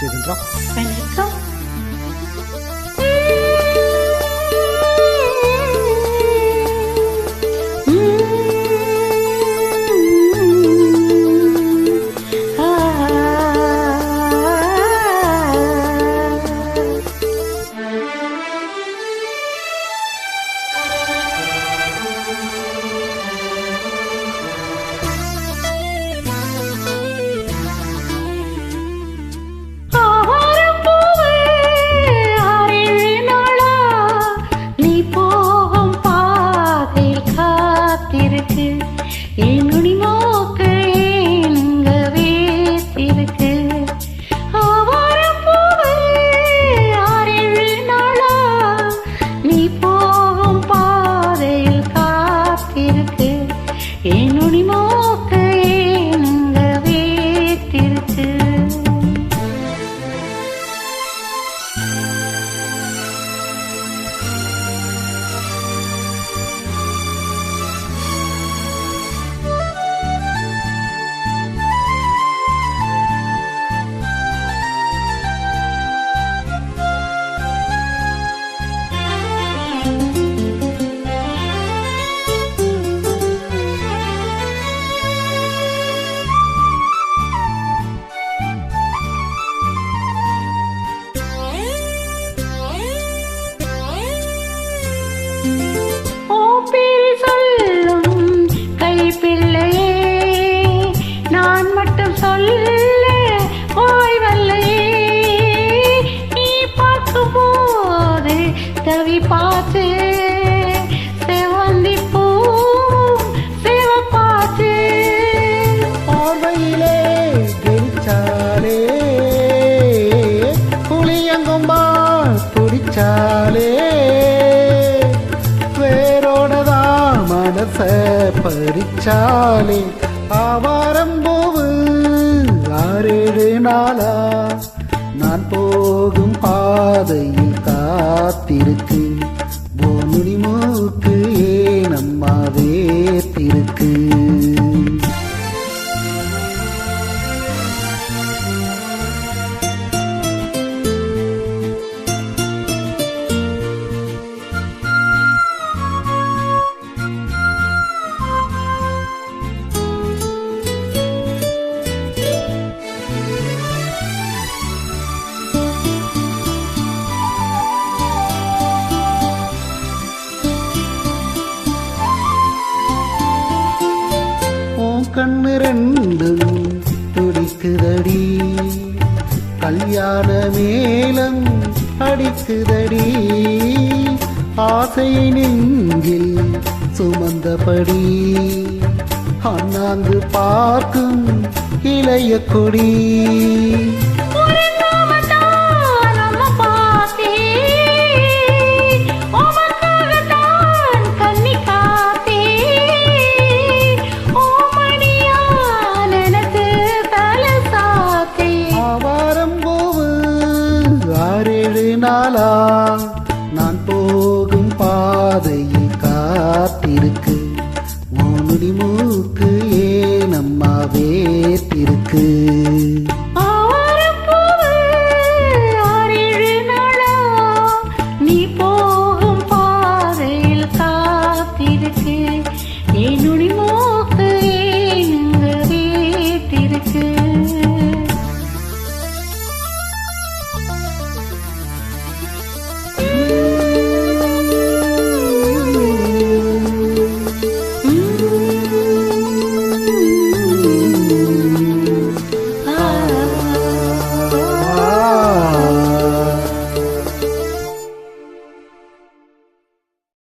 Sweden Rock. Sweden Rock. Thank you. காத்திருக்கு. என் நுனி நோக்கு ஏனுங்க வேத்திருக்கு. ஆவாரம் பூவு பறிச்சாலே ஆவாரம் போவு. ஆறேழு நாளா நான் போகும் பாதையில் காத்திருக்கு. கண்ணு ரெண்டும் துடிக்குதடி. கல்யாண மேலம் அடிக்குதடி. ஆசையை நெஞ்சில் சுமந்தபடி. அண்ணாந்து பார்க்கும் இளைய கொடி. ஆறேழு நான் போகும் பாதையில் காத்திருக்கு. மோனுடி மூக்கு ஏனம்மா வேத்திருக்கு. ஆ